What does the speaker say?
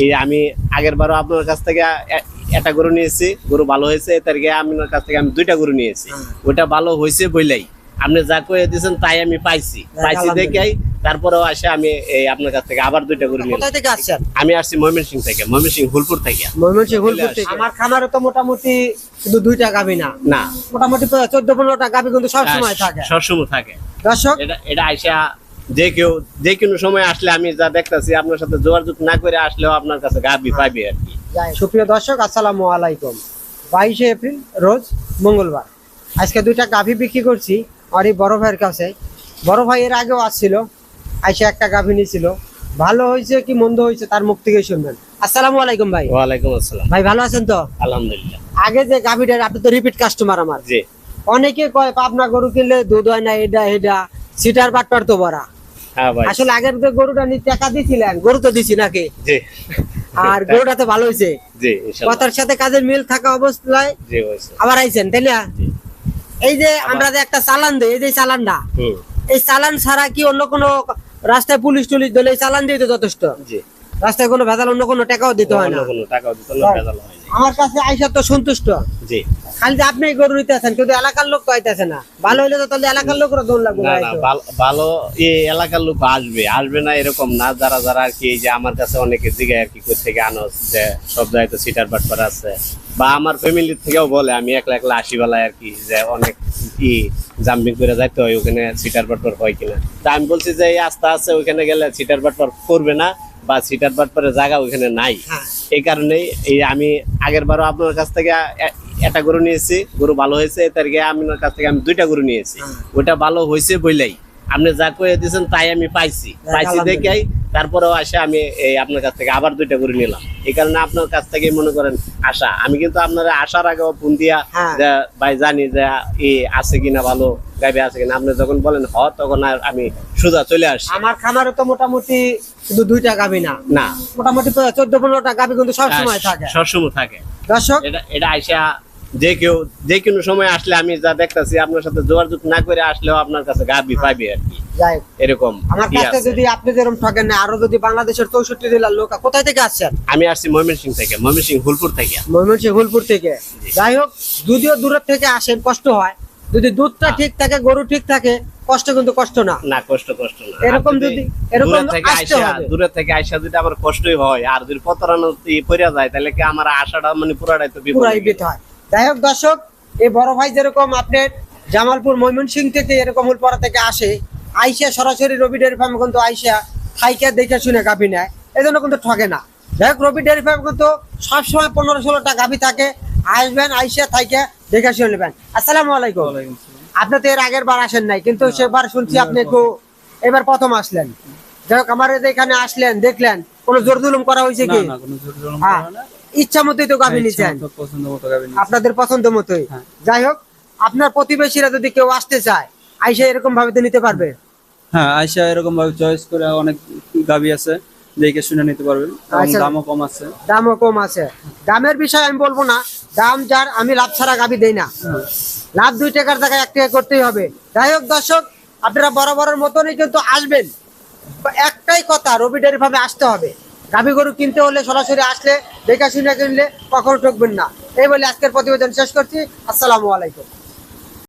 এই আমি আগের বারও আপনার কাছ থেকে একটা গরু নিয়েছি গরু ভালো হয়েছে তারিখে আপনার কাছ থেকে আমি দুইটা গরু নিয়েছি। ওটা ভালো হয়েছে বইলাই। আপনি যা কয়ে দিয়েছেন তাই আমি পাইছি। পাইছি দেখেই তারপরেও আসে আমি এই আপনার কাছ থেকে আবার দুইটা গরু নিলাম। আসছেন? আমি আসছি ময়মনসিং থেকে ময়মনসিং হুলপুর থেকে। ময়মনসিংহ হুলপুর থেকে। আমার খামারে তো মোটামুটি শুধু দুইটা গাভি না। না। মোটামুটি চোদ্দ পনেরোটা গাভি কিন্তু সবসময় থাকে। সবসময় থাকে। দর্শক এটা এটা আইসা যে কেউ যে কোনো সময় আসলে আমি যা দেখতাছি আপনার সাথে যোগাযোগ না করে আসলেও আপনার কাছে গাবি পাইবে আর কি। সুপ্রিয় দর্শক আসসালামু আলাইকুম। বাইশে এপ্রিল রোজ মঙ্গলবার। আজকে দুইটা গাভি বিক্রি করছি আর এই বড় ভাইয়ের কাছে। বড় ভাই এর আগেও আসছিল আইসে একটা গাভি নিয়েছিল ভালো হয়েছে কি মন্দ হয়েছে তার মুখ থেকে শুনবেন। আসসালামু আলাইকুম ভাই। ওয়ালাইকুম আসসালাম। ভাই ভালো আছেন তো? আলহামদুলিল্লাহ। আগে যে গাভিটা আপনি তো রিপিট কাস্টমার আমার। জি। অনেকে কয় পাবনা গরু কিনলে দুধ হয় না এটা এটা। সিটার বাটপার তো বড়া। আসলে আগের যে গরুটা নিয়ে টাকা দিছিলেন গরু তো দিছি নাকি? আর গরুটা তো ভালো হয়েছে কথার সাথে কাজের মিল থাকা অবস্থায় আবার আইছেন তাই না? এই যে আমরা যে একটা চালান দিই এই যে চালানটা এই চালান ছাড়া কি অন্য কোনো রাস্তায় পুলিশ টুলিশ দিলে চালান দিয়ে তো যথেষ্ট রাস্তায় কোনো ভেজাল অন্য কোনো টাকাও দিতে হয় না? কোনো টাকাও দিতে হয়। আমার কাছে আইসা তো সন্তুষ্ট। জি। খালি যে আপনি গরু কিন্তু এলাকার লোক না। ভালো হইলে তো তাহলে এলাকার লোকরা দৌড় লাগবে না। ভালো- এই এলাকার লোক আসবে। আসবে না এরকম না যারা যারা আর কি যে আমার কাছে অনেকে জিগায় আর কি কোথা থেকে আনো যে সব জায়গায় তো সিটার বাটপার আছে। বা আমার ফ্যামিলি থেকেও বলে আমি একলা একলা আসি বেলায় আর কি যে অনেক ই জাম্পিং করে যাইতে হয় ওখানে সিটার বাটপার হয় কিনা। তা আমি বলছি যে এই আস্তে আস্তে ওখানে গেলে সিটার বাটপার করবে না। বা সিটার বাটপারের জায়গা ওইখানে নাই। হ্যাঁ। এই কারণেই এই আমি আগের বারও আপনার কাছ থেকে একটা গরু নিয়েছি গরু ভালো হয়েছে তারিখে আপনার কাছ থেকে আমি দুইটা গরু নিয়েছি। ওইটা ভালো হয়েছে বইলাই। আপনি যা কয়ে দিয়েছেন তাই আমি পাইছি। পাইছি আলহামদুলিল্লাহ। দেখেই তারপরেও আসে আমি এই আপনার কাছ থেকে আবার দুইটা করে নিলাম। এই কারণে আপনার কাছ থেকে মনে করেন আশা। আমি কিন্তু আপনারা আসার আগে ফোন দিয়া হ্যাঁ। ভাই জানি যে ই আছে কিনা ভালো গাবি আছে কিনা। আপনি যখন বলেন হ তখন আর আমি সোজা চলে আসি। আমার খামারে তো মোটামুটি শুধু দুইটা গাভি না। না। মোটামুটি চোদ্দ পনেরোটা গাভি কিন্তু সবসময় থাকে। সবসময় থাকে। দর্শক এটা এটা আইসা যে কেউ যে কোনো সময় আসলে আমি যা দেখতাছি আপনার সাথে যোগাযোগ না করে আসলেও আপনার কাছে গাবি পাইবে আর যাই হোক, এরকম আমার কাছে যদি আপনি যেরকম ঠকেন না আরও যদি বাংলাদেশের চৌষট্টি জেলার লোক কোথায় থেকে আসছেন? আমি আসছি ময়মনসিং থেকে ময়মনসিং হুলপুর থেকে। ময়মনসিংহ হুলপুর থেকে। যাই হোক যদিও দূরের থেকে আসেন কষ্ট হয়। যদি দুধটা হ্যাঁ। ঠিক থাকে গরু ঠিক থাকে কষ্ট কিন্তু কষ্ট না। না কষ্ট কষ্ট না। এরকম যদি- এরকম দূরে থেকে আসতে আইসা হবে। দূরে থেকে আইসা যদি আমার কষ্টই হয় আর যদি পড়ে যায় তাহলে কি আমার আশাটা মানে পুরাটাই তো বিপদ পুরাই বিত হয়। যাই হোক দর্শক এই বড় ভাই যেরকম আপনার জামালপুর ময়মনসিং থেকে এরকম উলপাড়া থেকে আসে আইসা সরাসরি রবি ডেয়ারি ফার্ম কিন্তু আইসা থাইকা দেখে শুনে গাভি নেয়। এই জন্য কিন্তু ঠকে না। যাই হোক রবি ডেয়ারি ফার্ম কিন্তু সবসময় পনেরো ষোলোটা গাভি থাকে। আসবেন আইসা থাইকা দেখে শুনে নেবেন। আসসালামু আলাইকুম। আপনি তো এর আগের বার আসেন নাই কিন্তু সেবার শুনছি আপনি একটু এবার প্রথম আসলেন। যাই হোক আমার এখানে আসলেন দেখলেন কোনো জোর জুলুম করা হয়েছে কি? হ্যাঁ। ইচ্ছা মতোই তো গাভি হ্যাঁ, নিচ্ছেন। আপনাদের পছন্দ মতোই। হ্যাঁ। যাই হোক আপনার প্রতিবেশীরা যদি কেউ আসতে চায় আইসা এরকম ভাবে তো নিতে পারবে। হ্যাঁ আয়সা এরকম ভাবে চয়েস করে অনেক গাবি আছে দেখে শুনে নিতে পারবেন আচ্ছা। দামও কম আছে। দামও কম আছে। দামের বিষয় আমি বলব না। দাম যার আমি লাভ ছাড়া গাবি দেই না। লাভ দুই টাকার জায়গায় এক টাকা করতেই হবে। যাই হোক দর্শক আপনারা বড় বড়র মতনই কিন্তু আসবেন। একটাই কথা রবি ডেয়ারি ভাবে আসতে হবে। গাভী গরু কিনতে হলে সরাসরি আসলে দেখা শুনে কিনলে কখনো ঠকবেন না। এই বলে আজকের প্রতিবেদন শেষ করছি। আসসালামু আলাইকুম।